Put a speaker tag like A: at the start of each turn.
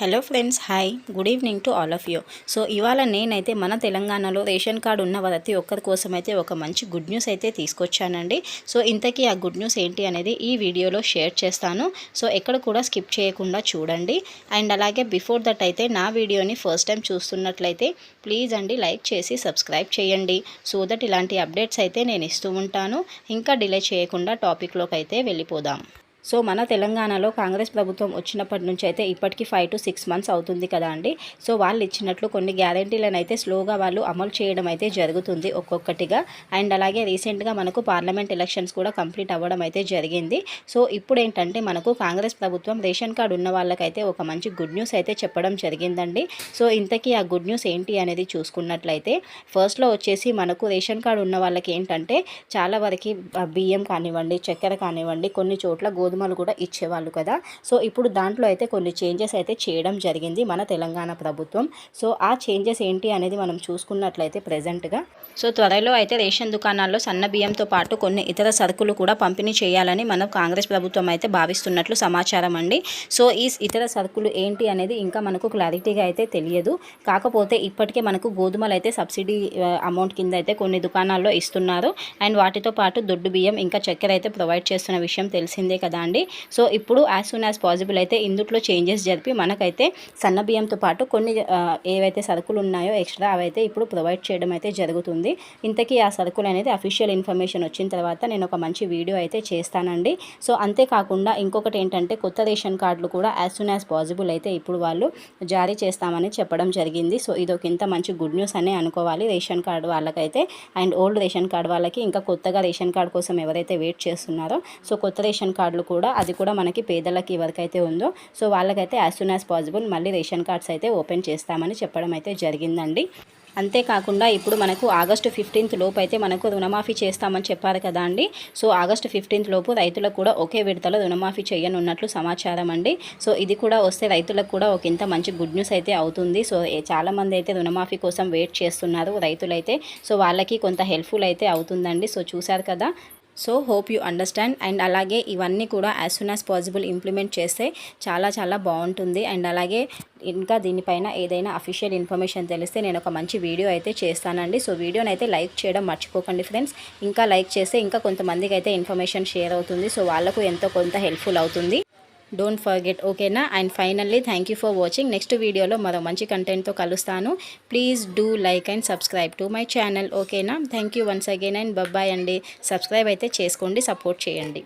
A: Hello friends hi good evening to all of you so ఇవాళ నేనైతే మన తెలంగాణలో రేషన్ కార్డు ఉన్న ప్రతి ఒక్కరి కోసం అయితే ఒక మంచి గుడ్ న్యూస్ అయితే తీసుకొచ్చానండి. సో ఇంతకీ ఆ గుడ్ న్యూస్ ఏంటి అనేది ఈ వీడియోలో షేర్ చేస్తాను. సో ఎక్కడ కూడా స్కిప్ చేయకుండా చూడండి. అండ్ అలాగే బిఫోర్ దట్ అయితే నా వీడియోని ఫస్ట్ టైం చూస్తున్నట్లయితే ప్లీజ్ అండి లైక్ చేసి సబ్స్క్రైబ్ చేయండి. సో దట్ ఇలాంటి అప్డేట్స్ అయితే నేను ఇస్తూ ఉంటాను. ఇంకా డిలే చేయకుండా టాపిక్లోకి అయితే వెళ్ళిపోదాం. సో మన తెలంగాణలో కాంగ్రెస్ ప్రభుత్వం వచ్చినప్పటి నుంచి అయితే ఇప్పటికీ ఫైవ్ టు సిక్స్ మంత్స్ అవుతుంది కదా అండి. సో వాళ్ళు ఇచ్చినట్లు కొన్ని గ్యారంటీలను అయితే స్లోగా వాళ్ళు అమలు చేయడం అయితే జరుగుతుంది ఒక్కొక్కటిగా. అండ్ అలాగే రీసెంట్గా మనకు పార్లమెంట్ ఎలక్షన్స్ కూడా కంప్లీట్ అవ్వడం అయితే జరిగింది. సో ఇప్పుడు ఏంటంటే మనకు కాంగ్రెస్ ప్రభుత్వం రేషన్ కార్డు ఉన్న వాళ్ళకైతే ఒక మంచి గుడ్ న్యూస్ అయితే చెప్పడం జరిగిందండి. సో ఇంతకీ ఆ గుడ్ న్యూస్ ఏంటి అనేది చూసుకున్నట్లయితే ఫస్ట్లో వచ్చేసి మనకు రేషన్ కార్డు ఉన్న వాళ్ళకి ఏంటంటే చాలా వరకు బియ్యం కానివ్వండి చక్కెర కానివ్వండి కొన్ని చోట్ల గో గోధుమలు కూడా ఇచ్చేవాళ్ళు కదా. సో ఇప్పుడు దాంట్లో అయితే కొన్ని చేంజెస్ అయితే చేయడం జరిగింది మన తెలంగాణ ప్రభుత్వం. సో ఆ చేంజెస్ ఏంటి అనేది మనం చూసుకున్నట్లయితే ప్రజెంట్గా. సో త్వరలో అయితే రేషన్ దుకాణాల్లో సన్న బియ్యంతో పాటు కొన్ని ఇతర సరుకులు కూడా పంపిణీ చేయాలని మన కాంగ్రెస్ ప్రభుత్వం అయితే భావిస్తున్నట్లు సమాచారం అండి. సో ఈ ఇతర సరుకులు ఏంటి అనేది ఇంకా మనకు క్లారిటీగా అయితే తెలియదు. కాకపోతే ఇప్పటికే మనకు గోధుమలు అయితే సబ్సిడీ అమౌంట్ కింద అయితే కొన్ని దుకాణాల్లో ఇస్తున్నారు. అండ్ వాటితో పాటు దొడ్డు బియ్యం ఇంకా చక్కెర అయితే ప్రొవైడ్ చేస్తున్న విషయం తెలిసిందే కదా. అండి? సో ఇప్పుడు యాజ్ సూన్ యాజ్ పాసిబుల్ అయితే ఇందుట్లో చేంజెస్ జరిపి మనకైతే సన్న బియ్యంతో పాటు కొన్ని ఏవైతే సరుకులు ఉన్నాయో ఎక్స్ట్రా అవైతే ఇప్పుడు ప్రొవైడ్ చేయడం అయితే జరుగుతుంది. ఇంతకీ ఆ సరుకులు అనేది అఫీషియల్ ఇన్ఫర్మేషన్ వచ్చిన తర్వాత నేను ఒక మంచి వీడియో అయితే చేస్తానండి. సో అంతేకాకుండా ఇంకొకటి ఏంటంటే కొత్త రేషన్ కార్డులు కూడా యాజ్ సూన్ యాజ్ పాసిబుల్ అయితే ఇప్పుడు వాళ్ళు జారీ చేస్తామని చెప్పడం జరిగింది. సో ఇది ఒక ఇంత మంచి గుడ్ న్యూస్ అనే అనుకోవాలి. రేషన్ కార్డు వాళ్ళకైతే అండ్ ఓల్డ్ రేషన్ కార్డు వాళ్ళకి ఇంకా కొత్తగా రేషన్ కార్డు కోసం ఎవరైతే వెయిట్ చేస్తున్నారో సో కొత్త రేషన్ కార్డులు కూడా అది కూడా మనకి పేదలకి ఎవరికైతే ఉందో. సో వాళ్ళకైతే యాజ్ సూన్ యాజ్ పాసిబుల్ మళ్ళీ రేషన్ కార్డ్స్ అయితే ఓపెన్ చేస్తామని చెప్పడం అయితే జరిగిందండి. అంతేకాకుండా ఇప్పుడు మనకు ఆగస్టు ఫిఫ్టీన్త్ లోపు అయితే మనకు రుణమాఫీ చేస్తామని చెప్పారు కదా అండి. సో ఆగస్టు ఫిఫ్టీన్త్ లోపు రైతులకు కూడా ఒకే విడతలో రుణమాఫీ చేయనున్నట్లు సమాచారం అండి. సో ఇది కూడా వస్తే రైతులకు కూడా ఒక ఇంత మంచి గుడ్ న్యూస్ అయితే అవుతుంది. సో చాలామంది అయితే రుణమాఫీ కోసం వెయిట్ చేస్తున్నారు రైతులైతే. సో వాళ్ళకి కొంత హెల్ప్ఫుల్ అయితే అవుతుందండి. సో చూశారు కదా so hope you understand. And అలాగే ఇవన్నీ కూడా as soon as possible implement చేస్తే చాలా చాలా బాగుంటుంది. అండ్ అలాగే ఇంకా దీనిపైన ఏదైనా అఫీషియల్ ఇన్ఫర్మేషన్ తెలిస్తే నేను ఒక మంచి వీడియో అయితే చేస్తానండి. సో వీడియోని అయితే లైక్ చేయడం మర్చిపోకండి ఫ్రెండ్స్. ఇంకా లైక్ చేస్తే ఇంకా కొంతమందికి అయితే ఇన్ఫర్మేషన్ షేర్ అవుతుంది. సో వాళ్ళకు ఎంతో కొంత హెల్ప్ఫుల్ అవుతుంది. డోంట్ ఫర్గెట్ ఓకేనా and finally thank you for watching next వీడియోలో మరో మంచి కంటెంట్తో కలుస్తాను. Please do like and subscribe to my channel ఓకేనా thank you once again and bye bye అండి. సబ్స్క్రైబ్ అయితే చేసుకోండి సపోర్ట్ చేయండి.